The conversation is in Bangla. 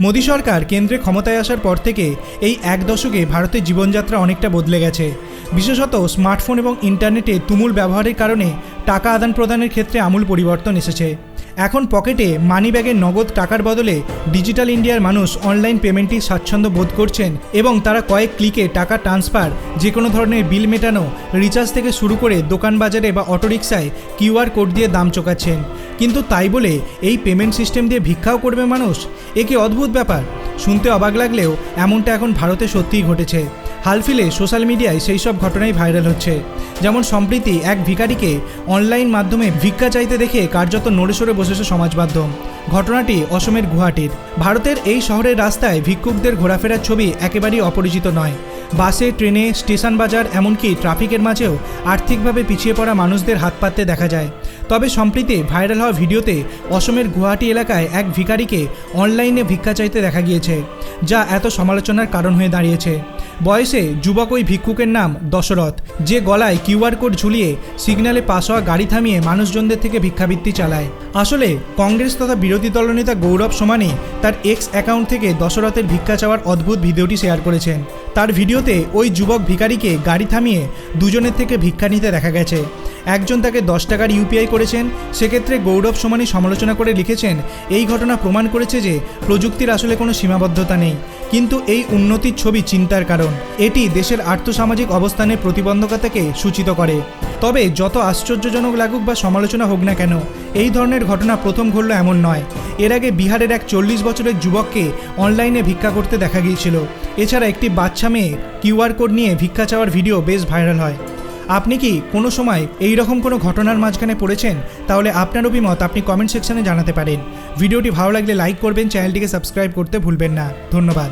মোদী সরকার কেন্দ্রে ক্ষমতায় আসার পর থেকে এই এক দশকে ভারতের জীবনযাত্রা অনেকটা বদলে গেছে। বিশেষত স্মার্টফোন এবং ইন্টারনেটে তুমুল ব্যবহারের কারণে টাকা আদান প্রদানের ক্ষেত্রে আমূল পরিবর্তন এসেছে। এখন পকেটে মানি ব্যাগে নগদ টাকার বদলে ডিজিটাল ইন্ডিয়ার মানুষ অনলাইন পেমেন্টই স্বাচ্ছন্দ্য বোধ করছেন এবং তারা কয়েক ক্লিকে টাকা ট্রান্সফার, যে কোনো ধরনের বিল মেটানো, রিচার্জ থেকে শুরু করে দোকান বাজারে বা অটোরিকশায় কিউআর কোড দিয়ে দাম চোকাচ্ছেন। কিন্তু তাই বলে এই পেমেন্ট সিস্টেম দিয়ে ভিক্ষাও করবে মানুষ? এ কি অদ্ভুত ব্যাপার? শুনতে অবাক লাগলেও এমনটা এখন ভারতে সত্যিই ঘটেছে। হালফিলে সোশ্যাল মিডিয়ায় সেই সব ঘটনাই ভাইরাল হচ্ছে। যেমন সম্প্রতি এক ভিখারিকে অনলাইন মাধ্যমে ভিক্ষা চাইতে দেখে কার্যত নড়ে সরে বসেছে সমাজ মাধ্যম। ঘটনাটি অসমের গুয়াহাটির। ভারতের এই শহরের রাস্তায় ভিক্ষুকদের ঘোরাফেরার ছবি একেবারেই অপরিচিত নয়। বাসে, ট্রেনে, স্টেশন বাজার, এমনকি ট্রাফিকের মাঝেও আর্থিকভাবে পিছিয়ে পড়া মানুষদের হাত পাততে দেখা যায়। তবে সম্প্রতি ভাইরাল হওয়া ভিডিওতে অসমের গুয়াহাটি এলাকায় এক ভিখারিকে অনলাইনে ভিক্ষা চাইতে দেখা গিয়েছে, যা এত সমালোচনার কারণ হয়ে দাঁড়িয়েছে। বয়সে যুবক ওই ভিক্ষুকের নাম দশরথ, যে গলায় কিউআর কোড ঝুলিয়ে সিগন্যালে পাস হওয়া গাড়ি থামিয়ে মানুষজনদের থেকে ভিক্ষাবৃত্তি চালায়। আসলে কংগ্রেস তথা বিরোধী দলনেতা গৌরব সোমানি তার এক্স অ্যাকাউন্ট থেকে দশরথের ভিক্ষা চাওয়ার অদ্ভুত ভিডিওটি শেয়ার করেছেন। তার ভিডিওতে ওই যুবক ভিখারিকে গাড়ি থামিয়ে দুজনের থেকে ভিক্ষা নিতে দেখা গেছে। একজন তাকে দশ টাকার ইউপিআই করেছেন, সেক্ষেত্রে গৌরব সমানি সমালোচনা করে লিখেছেন, এই ঘটনা প্রমাণ করেছে যে প্রযুক্তির আসলে কোনো সীমাবদ্ধতা নেই। কিন্তু এই উন্নতির ছবি চিন্তার কারণ। এটি দেশের আর্থসামাজিক অবস্থানের প্রতিবন্ধকতাকে সূচিত করে। তবে যত আশ্চর্যজনক লাগুক বা সমালোচনা হোক না কেন, এই ধরনের ঘটনা প্রথম ঘটল এমন নয়। এর আগে বিহারের এক চল্লিশ বছরের যুবককে অনলাইনে ভিক্ষা করতে দেখা গিয়েছিল। এছাড়া একটি বাচ্চা মেয়ে কিউআর কোড নিয়ে ভিক্ষা চাওয়ার ভিডিও বেশ ভাইরাল হয়। আপনি কি কোনো সময় এই রকম কোনো ঘটনার মাঝখানে পড়েছেন? তাহলে আপনার অভিমত আপনি কমেন্ট সেকশনে জানাতে পারেন। ভিডিওটি ভালো লাগলে লাইক করবেন চ্যানেলটিকে সাবস্ক্রাইব করতে ভুলবেন না। ধন্যবাদ।